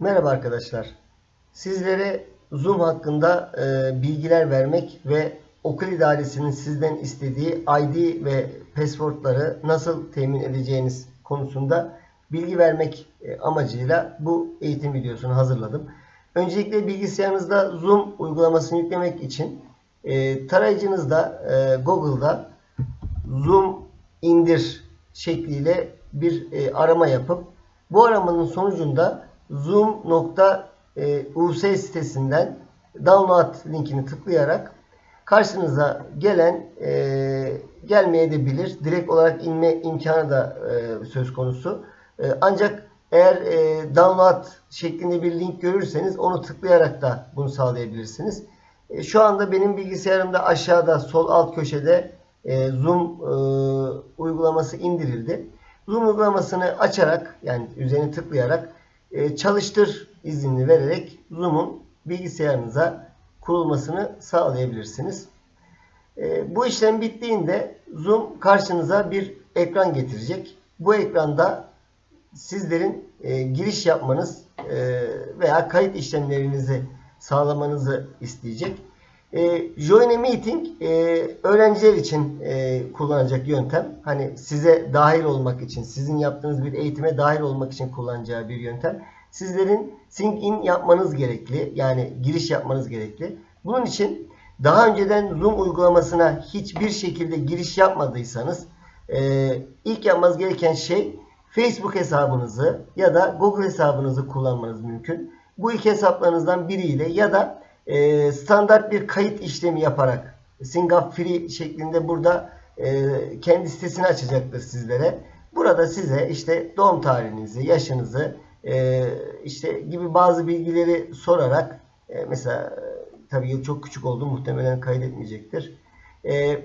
Merhaba arkadaşlar. Sizlere Zoom hakkında e, bilgiler vermek ve okul idaresinin sizden istediği ID ve passwordları nasıl temin edeceğiniz konusunda bilgi vermek e, amacıyla bu eğitim videosunu hazırladım. Öncelikle bilgisayarınızda Zoom uygulamasını yüklemek için e, tarayıcınızda e, Google'da Zoom indir şekliyle bir e, arama yapıp bu aramanın sonucunda zoom.us sitesinden download linkini tıklayarak karşınıza gelen e, gelmeye de bilir. Direkt olarak inme imkanı da e, söz konusu. E, ancak eğer e, download şeklinde bir link görürseniz onu tıklayarak da bunu sağlayabilirsiniz. E, şu anda benim bilgisayarımda aşağıda sol alt köşede e, Zoom e, uygulaması indirildi. Zoom uygulamasını açarak yani üzerine tıklayarak e, çalıştır izni vererek Zoom'un bilgisayarınıza kurulmasını sağlayabilirsiniz. E, bu işlem bittiğinde Zoom karşınıza bir ekran getirecek. Bu ekranda sizlerin e, giriş yapmanız veya kayıt işlemlerinizi sağlamanızı isteyecek. E, Join a Meeting e, öğrenciler için e, kullanacak yöntem. Hani size dahil olmak için, sizin yaptığınız bir eğitime dahil olmak için kullanacağı bir yöntem. Sizlerin sync in yapmanız gerekli. Yani giriş yapmanız gerekli. Bunun için daha önceden Zoom uygulamasına hiçbir şekilde giriş yapmadıysanız e, ilk yapmanız gereken şey Facebook hesabınızı ya da Google hesabınızı kullanmanız mümkün. Bu iki hesaplarınızdan biriyle ya da e, standart bir kayıt işlemi yaparak Singap Free şeklinde burada e, kendi sitesini açacaktır sizlere. Burada size işte doğum tarihinizi, yaşınızı e, işte gibi bazı bilgileri sorarak e, mesela tabii yıl çok küçük oldu muhtemelen kaydetmeyecektir. E,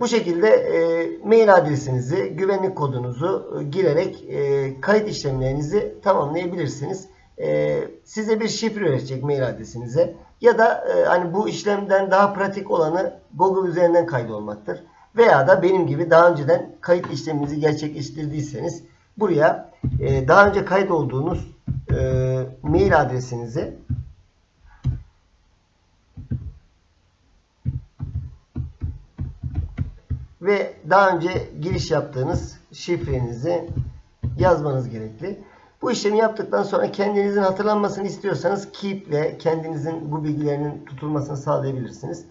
bu şekilde e, mail adresinizi, güvenlik kodunuzu girerek e, kayıt işlemlerinizi tamamlayabilirsiniz. E, size bir şifre verecek mail adresinize. Ya da e, hani bu işlemden daha pratik olanı Google üzerinden kaydolmaktır. Veya da benim gibi daha önceden kayıt işleminizi gerçekleştirdiyseniz buraya e, daha önce kaydolduğunuz e, mail adresinizi ve daha önce giriş yaptığınız şifrenizi yazmanız gerekli. Bu işlemi yaptıktan sonra kendinizin hatırlanmasını istiyorsanız keep ile kendinizin bu bilgilerinin tutulmasını sağlayabilirsiniz.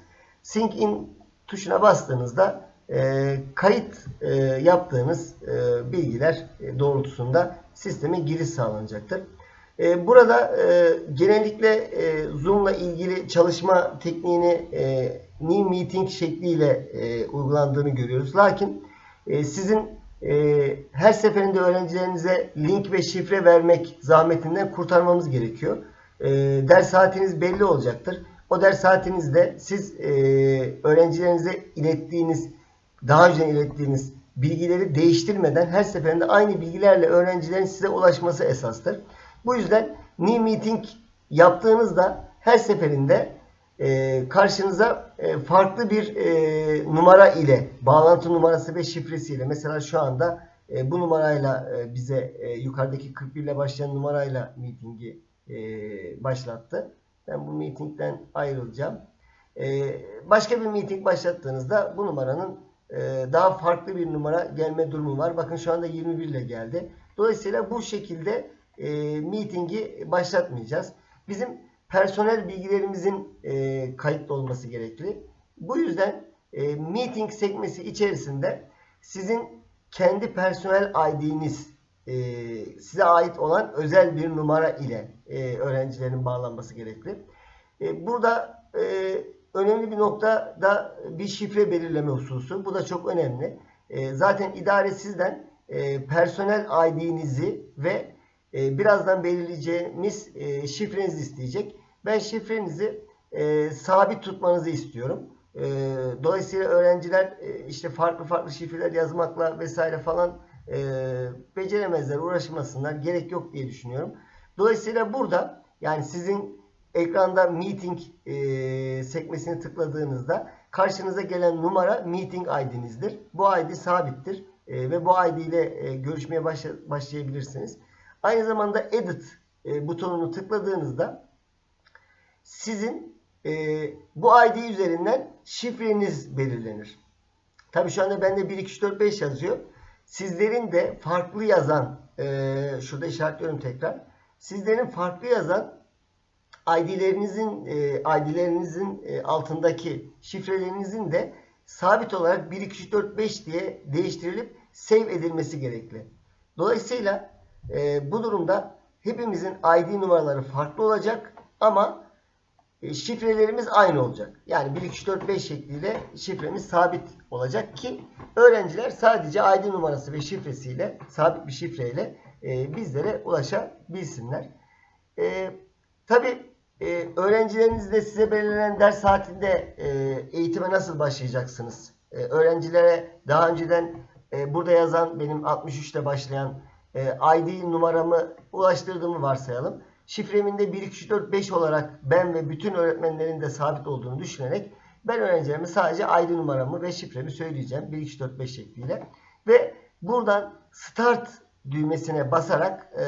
Sync in tuşuna bastığınızda e, kayıt e, yaptığınız e, bilgiler doğrultusunda sisteme giriş sağlanacaktır. E, burada e, genellikle e, Zoom ile ilgili çalışma tekniğini e, New Meeting şekliyle e, uygulandığını görüyoruz. Lakin e, sizin e, her seferinde öğrencilerinize link ve şifre vermek zahmetinden kurtarmamız gerekiyor. E, ders saatiniz belli olacaktır. O ders saatinizde siz e, öğrencilerinize ilettiğiniz, daha önce ilettiğiniz bilgileri değiştirmeden her seferinde aynı bilgilerle öğrencilerin size ulaşması esastır. Bu yüzden New Meeting yaptığınızda her seferinde e, karşınıza e, farklı bir e, numara ile bağlantı numarası ve şifresiyle mesela şu anda e, bu numarayla e, bize e, yukarıdaki 41 ile başlayan numarayla meetingi e, başlattı. Ben bu meetingden ayrılacağım. E, başka bir meeting başlattığınızda bu numaranın e, daha farklı bir numara gelme durumu var. Bakın şu anda 21 ile geldi. Dolayısıyla bu şekilde e, meetingi başlatmayacağız. Bizim personel bilgilerimizin e, kayıtlı olması gerekli. Bu yüzden e, meeting sekmesi içerisinde sizin kendi personel ID'niz e, size ait olan özel bir numara ile e, öğrencilerin bağlanması gerekli. E, burada e, önemli bir nokta da bir şifre belirleme hususu. Bu da çok önemli. E, zaten idare sizden e, personel ID'nizi ve e, birazdan belirleyeceğimiz e, şifrenizi isteyecek. Ben şifrenizi e, sabit tutmanızı istiyorum. E, dolayısıyla öğrenciler e, işte farklı farklı şifreler yazmakla vesaire falan e, beceremezler, uğraşmasınlar. Gerek yok diye düşünüyorum. Dolayısıyla burada yani sizin ekranda meeting e, sekmesini tıkladığınızda karşınıza gelen numara meeting ID'nizdir. Bu ID sabittir e, ve bu ID ile e, görüşmeye başla, başlayabilirsiniz. Aynı zamanda edit e, butonunu tıkladığınızda sizin e, bu ID üzerinden şifreniz belirlenir. Tabii şu anda bende 1, 2, 3, 4, 5 yazıyor. Sizlerin de farklı yazan, e, şurada işaretliyorum tekrar. Sizlerin farklı yazan ID'lerinizin e, ID'lerinizin e, altındaki şifrelerinizin de sabit olarak 1, 2, 3, 4, 5 diye değiştirilip save edilmesi gerekli. Dolayısıyla e, bu durumda hepimizin ID numaraları farklı olacak ama şifrelerimiz aynı olacak. Yani 1, 2, 3, 4, 5 şekliyle şifremiz sabit olacak ki öğrenciler sadece ID numarası ve şifresiyle sabit bir şifreyle e, bizlere ulaşabilsinler. E, Tabi e, öğrencileriniz de size belirlenen ders saatinde e, eğitime nasıl başlayacaksınız? E, öğrencilere daha önceden e, burada yazan benim 63'te başlayan e, ID numaramı ulaştırdığımı varsayalım. Şifremin de 1, 2, 3, 4, 5 olarak ben ve bütün öğretmenlerin de sabit olduğunu düşünerek ben öğrencilerime sadece ID numaramı ve şifremi söyleyeceğim. 1, 2, 3, 4, 5 şekliyle. Ve buradan start düğmesine basarak e,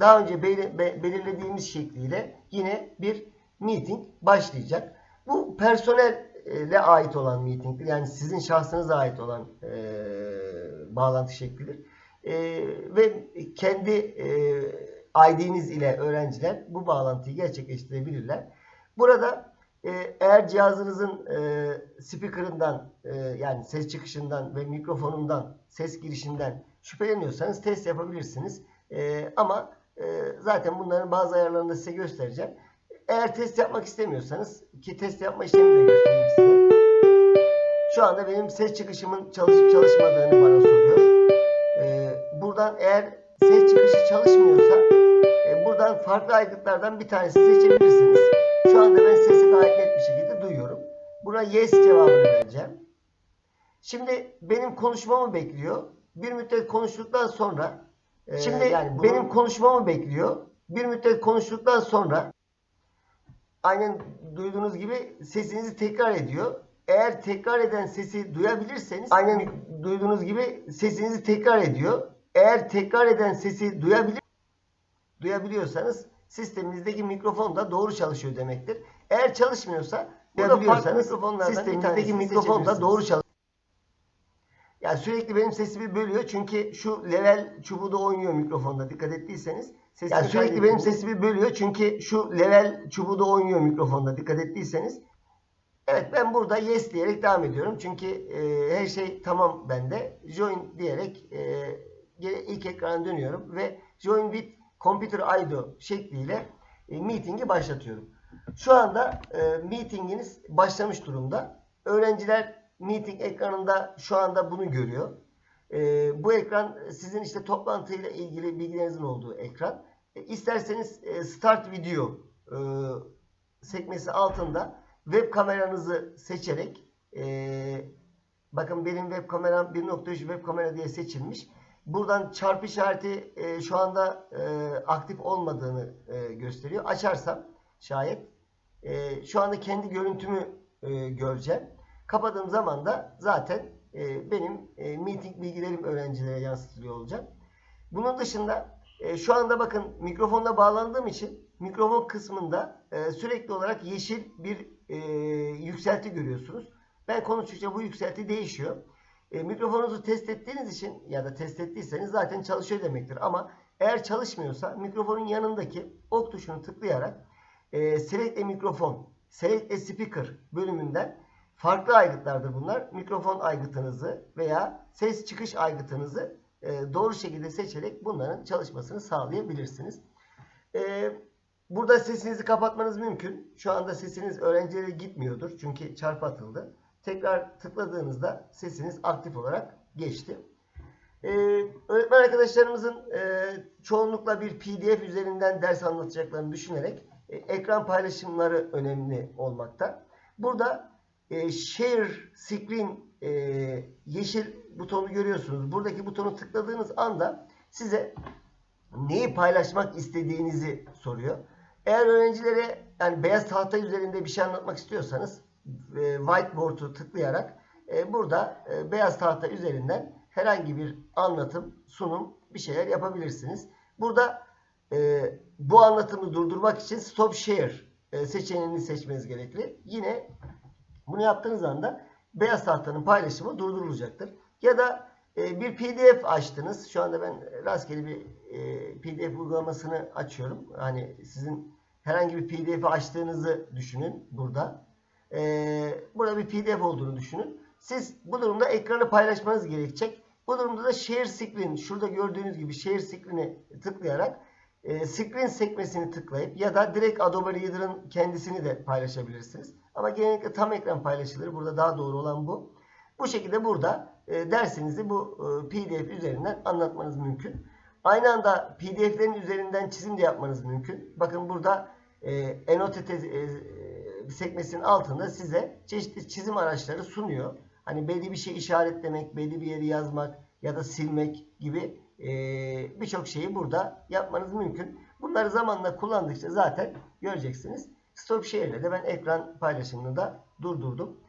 daha önce belir- be- belirlediğimiz şekliyle yine bir meeting başlayacak. Bu personelle ait olan meetingdir. Yani sizin şahsınıza ait olan e, bağlantı şeklidir. E, ve kendi e, ID'niz ile öğrenciler bu bağlantıyı gerçekleştirebilirler. Burada e, eğer cihazınızın e, speaker'ından e, yani ses çıkışından ve mikrofonundan, ses girişinden şüpheleniyorsanız test yapabilirsiniz. E, ama e, zaten bunların bazı ayarlarını size göstereceğim. Eğer test yapmak istemiyorsanız ki test yapma işlemini de göstereyim size. Şu anda benim ses çıkışımın çalışıp çalışmadığını bana soruyor. E, buradan eğer ses çıkışı çalışmıyorsa e, buradan farklı aygıtlardan bir tanesini seçebilirsiniz. Şu anda ben sesi gayet net bir şekilde duyuyorum. Buna yes cevabını vereceğim. Şimdi benim konuşmamı bekliyor. Bir müddet konuştuktan sonra e, Şimdi yani benim konuşmamı bekliyor. Bir müddet konuştuktan sonra aynen duyduğunuz gibi sesinizi tekrar ediyor. Eğer tekrar eden sesi duyabilirseniz aynen duyduğunuz gibi sesinizi tekrar ediyor. Eğer tekrar eden sesi duyabilir duyabiliyorsanız sisteminizdeki mikrofon da doğru çalışıyor demektir. Eğer çalışmıyorsa Duyabiliyorsanız sisteminizdeki mikrofon da doğru çalışıyor. Yani sürekli benim sesimi bölüyor çünkü şu level çubuğu da oynuyor mikrofonda dikkat ettiyseniz. Sesini Yani sürekli benim sesimi bölüyor çünkü şu level çubuğu da oynuyor mikrofonda dikkat ettiyseniz. Evet ben burada yes diyerek devam ediyorum. Çünkü e, her şey tamam bende. Join diyerek e, ilk ekrana dönüyorum ve Join with Computer IDO şekliyle e, meeting'i başlatıyorum. Şu anda e, meetinginiz başlamış durumda. Öğrenciler meeting ekranında şu anda bunu görüyor. E, bu ekran sizin işte toplantıyla ilgili bilgilerinizin olduğu ekran. E, isterseniz e, Start Video e, sekmesi altında web kameranızı seçerek e, bakın benim web kameram 1.3 web kamera diye seçilmiş. Buradan çarpı işareti e, şu anda e, aktif olmadığını e, gösteriyor. Açarsam şayet e, şu anda kendi görüntümü e, göreceğim. Kapadığım zaman da zaten e, benim e, meeting bilgilerim öğrencilere yansıtılıyor olacak. Bunun dışında e, şu anda bakın mikrofonla bağlandığım için mikrofon kısmında e, sürekli olarak yeşil bir e, yükselti görüyorsunuz. Ben konuştukça bu yükselti değişiyor. E, mikrofonunuzu test ettiğiniz için ya da test ettiyseniz zaten çalışıyor demektir. Ama eğer çalışmıyorsa mikrofonun yanındaki ok tuşunu tıklayarak e, Select a mikrofon, Select a speaker bölümünden farklı aygıtlardır bunlar. Mikrofon aygıtınızı veya ses çıkış aygıtınızı e, doğru şekilde seçerek bunların çalışmasını sağlayabilirsiniz. E, burada sesinizi kapatmanız mümkün. Şu anda sesiniz öğrencilere gitmiyordur. Çünkü çarpı atıldı. Tekrar tıkladığınızda sesiniz aktif olarak geçti. Ee, öğretmen arkadaşlarımızın e, çoğunlukla bir PDF üzerinden ders anlatacaklarını düşünerek e, ekran paylaşımları önemli olmakta. Burada e, Share Screen e, yeşil butonu görüyorsunuz. Buradaki butonu tıkladığınız anda size neyi paylaşmak istediğinizi soruyor. Eğer öğrencilere yani beyaz tahta üzerinde bir şey anlatmak istiyorsanız e, whiteboard'u tıklayarak e, burada e, beyaz tahta üzerinden herhangi bir anlatım, sunum bir şeyler yapabilirsiniz. Burada bu anlatımı durdurmak için stop share seçeneğini seçmeniz gerekli. Yine bunu yaptığınız anda beyaz tahtanın paylaşımı durdurulacaktır. Ya da bir PDF açtınız. Şu anda ben rastgele bir PDF uygulamasını açıyorum. Hani sizin herhangi bir PDF açtığınızı düşünün burada. E, burada bir PDF olduğunu düşünün. Siz bu durumda ekranı paylaşmanız gerekecek. Bu durumda da Share Screen, şurada gördüğünüz gibi Share Screen'i tıklayarak e, Screen sekmesini tıklayıp ya da direkt Adobe Reader'ın kendisini de paylaşabilirsiniz. Ama genellikle tam ekran paylaşılır. Burada daha doğru olan bu. Bu şekilde burada e, dersinizi bu e, PDF üzerinden anlatmanız mümkün. Aynı anda PDF'lerin üzerinden çizim de yapmanız mümkün. Bakın burada e, Annotate e, sekmesinin altında size çeşitli çizim araçları sunuyor. Hani belli bir şey işaretlemek, belli bir yeri yazmak ya da silmek gibi e, birçok şeyi burada yapmanız mümkün. Bunları zamanla kullandıkça zaten göreceksiniz. Stop Share ile de ben ekran paylaşımını da durdurdum.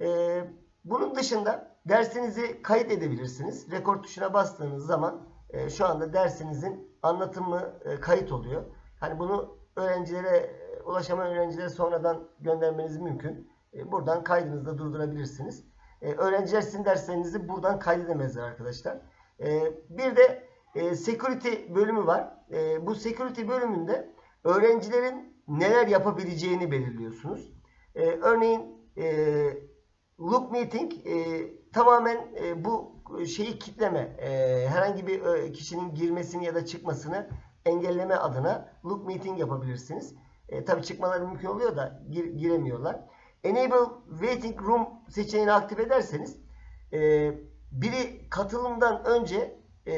E, bunun dışında dersinizi kayıt edebilirsiniz. Rekord tuşuna bastığınız zaman e, şu anda dersinizin anlatımı e, kayıt oluyor. Hani bunu öğrencilere ulaşamayan öğrencilere sonradan göndermeniz mümkün. E, buradan kaydınızı da durdurabilirsiniz. E, öğrenciler sizin derslerinizi buradan kaydedemezler arkadaşlar. E, bir de e, security bölümü var. Bu security bölümünde öğrencilerin neler yapabileceğini belirliyorsunuz. Örneğin e, loop meeting tamamen bu şeyi kitleme, herhangi bir kişinin girmesini ya da çıkmasını engelleme adına loop meeting yapabilirsiniz. E, tabii çıkmaları mümkün oluyor da gir, giremiyorlar. Enable Waiting Room seçeneğini aktif ederseniz e, biri katılımdan önce e,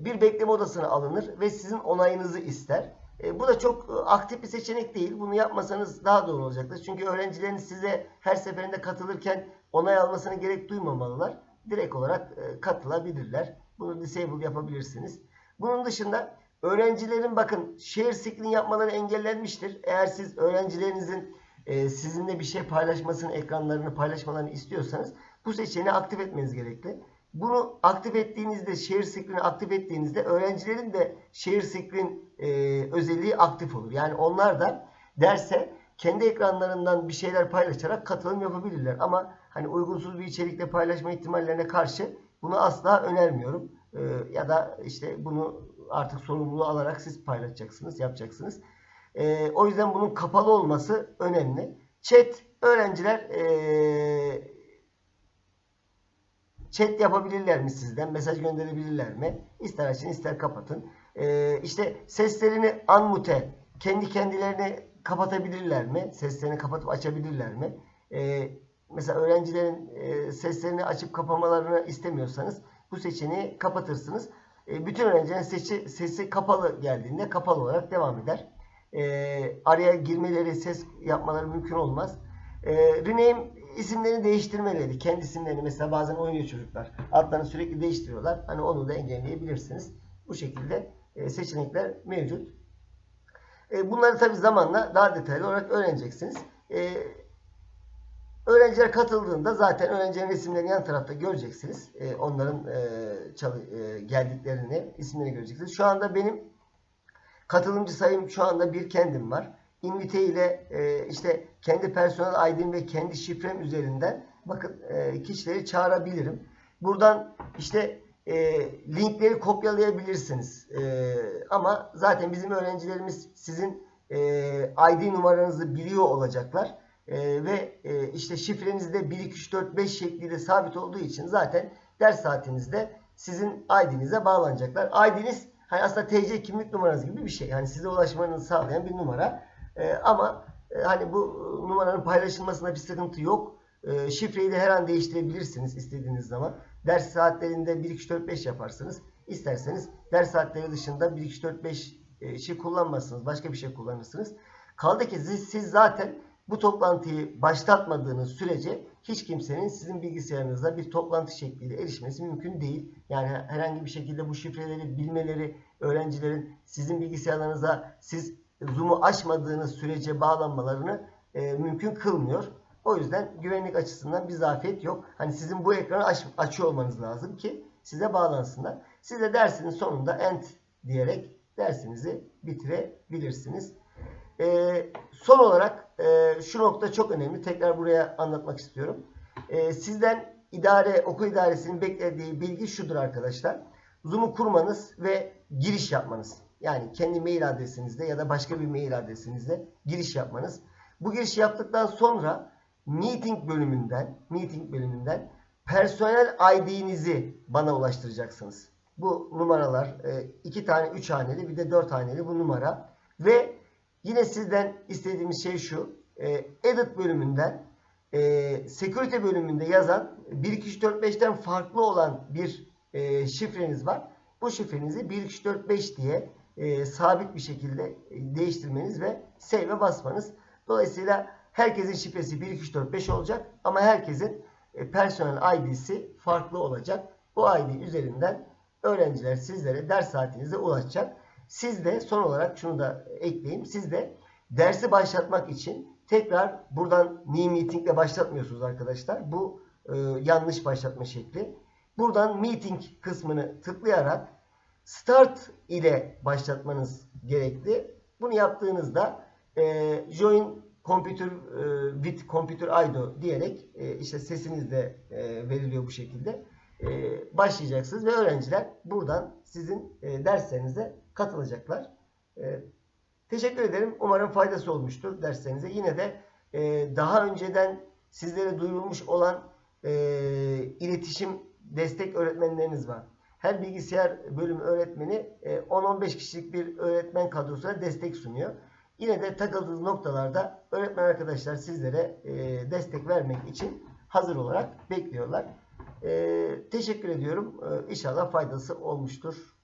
bir bekleme odasına alınır ve sizin onayınızı ister. E, bu da çok e, aktif bir seçenek değil. Bunu yapmasanız daha doğru olacaktır. Çünkü öğrencileriniz size her seferinde katılırken onay almasına gerek duymamalılar. Direkt olarak e, katılabilirler. Bunu disable yapabilirsiniz. Bunun dışında öğrencilerin bakın share screen yapmaları engellenmiştir. Eğer siz öğrencilerinizin e, sizinle bir şey paylaşmasını, ekranlarını paylaşmalarını istiyorsanız bu seçeneği aktif etmeniz gerekli. Bunu aktif ettiğinizde, share screen'i aktif ettiğinizde öğrencilerin de share screen e, özelliği aktif olur. Yani onlar da derse kendi ekranlarından bir şeyler paylaşarak katılım yapabilirler. Ama hani uygunsuz bir içerikle paylaşma ihtimallerine karşı bunu asla önermiyorum. E, ya da işte bunu artık sorumluluğu alarak siz paylaşacaksınız, yapacaksınız. E, o yüzden bunun kapalı olması önemli. Chat öğrenciler e, chat yapabilirler mi sizden? Mesaj gönderebilirler mi? İster açın ister kapatın. E, işte seslerini unmute kendi kendilerini kapatabilirler mi? Seslerini kapatıp açabilirler mi? E, mesela öğrencilerin e, seslerini açıp kapamalarını istemiyorsanız bu seçeneği kapatırsınız. E, bütün öğrencilerin sesi, sesi kapalı geldiğinde kapalı olarak devam eder e, araya girmeleri, ses yapmaları mümkün olmaz. E, rename isimlerini değiştirmeleri, kendi isimlerini mesela bazen oynuyor çocuklar. Adlarını sürekli değiştiriyorlar. Hani onu da engelleyebilirsiniz. Bu şekilde e, seçenekler mevcut. E, bunları tabi zamanla daha detaylı olarak öğreneceksiniz. E, öğrenciler katıldığında zaten öğrencilerin resimlerini yan tarafta göreceksiniz. E, onların e, çalı, e, geldiklerini, isimlerini göreceksiniz. Şu anda benim Katılımcı sayım şu anda bir kendim var. Invite ile e, işte kendi personel ID'm ve kendi şifrem üzerinden bakın e, kişileri çağırabilirim. Buradan işte e, linkleri kopyalayabilirsiniz. E, ama zaten bizim öğrencilerimiz sizin e, ID numaranızı biliyor olacaklar. E, ve e, işte şifreniz de 1, 2, 3, 4, 5 şekliyle sabit olduğu için zaten ders saatinizde sizin ID'nize bağlanacaklar. ID'niz Hani aslında TC kimlik numaranız gibi bir şey. Yani size ulaşmanızı sağlayan bir numara. E, ama e, hani bu numaranın paylaşılmasında bir sıkıntı yok. E, şifreyi de her an değiştirebilirsiniz istediğiniz zaman. Ders saatlerinde 1 2 4 5 yaparsınız. İsterseniz ders saatleri dışında 1 2 4 5 e, şey kullanmazsınız. Başka bir şey kullanırsınız. Kaldı ki siz, siz zaten bu toplantıyı başlatmadığınız sürece hiç kimsenin sizin bilgisayarınızda bir toplantı şekliyle erişmesi mümkün değil. Yani herhangi bir şekilde bu şifreleri bilmeleri öğrencilerin sizin bilgisayarlarınıza siz Zoom'u açmadığınız sürece bağlanmalarını e, mümkün kılmıyor. O yüzden güvenlik açısından bir zafiyet yok. Hani sizin bu ekranı aç, açıyor olmanız lazım ki size bağlansınlar. Siz de dersinin sonunda end diyerek dersinizi bitirebilirsiniz. Ee, son olarak e, şu nokta çok önemli. Tekrar buraya anlatmak istiyorum. Ee, sizden idare, okul idaresinin beklediği bilgi şudur arkadaşlar. Zoom'u kurmanız ve giriş yapmanız. Yani kendi mail adresinizde ya da başka bir mail adresinizde giriş yapmanız. Bu girişi yaptıktan sonra meeting bölümünden meeting bölümünden personel ID'nizi bana ulaştıracaksınız. Bu numaralar e, iki tane üç haneli bir de dört haneli bu numara ve yine sizden istediğimiz şey şu e, edit bölümünden e, security bölümünde yazan 1 2 3 4 5'ten farklı olan bir e, şifreniz var. Bu şifrenizi 1 2 3 4 5 diye e, sabit bir şekilde değiştirmeniz ve save'e basmanız. Dolayısıyla herkesin şifresi 1 2 3 4 5 olacak ama herkesin personel ID'si farklı olacak. Bu ID üzerinden öğrenciler sizlere ders saatinizde ulaşacak. Siz de son olarak şunu da ekleyeyim. Siz de dersi başlatmak için tekrar buradan new meeting ile başlatmıyorsunuz arkadaşlar. Bu e, yanlış başlatma şekli. Buradan meeting kısmını tıklayarak start ile başlatmanız gerekli. Bunu yaptığınızda e, join computer e, with computer IDO diyerek e, işte sesiniz de e, veriliyor bu şekilde. E, başlayacaksınız ve öğrenciler buradan sizin e, derslerinize katılacaklar. E, teşekkür ederim. Umarım faydası olmuştur derslerinize. Yine de e, daha önceden sizlere duyurulmuş olan e, iletişim destek öğretmenleriniz var. Her bilgisayar bölümü öğretmeni e, 10-15 kişilik bir öğretmen kadrosuna destek sunuyor. Yine de takıldığınız noktalarda öğretmen arkadaşlar sizlere e, destek vermek için hazır olarak bekliyorlar. E, teşekkür ediyorum. E, inşallah faydası olmuştur.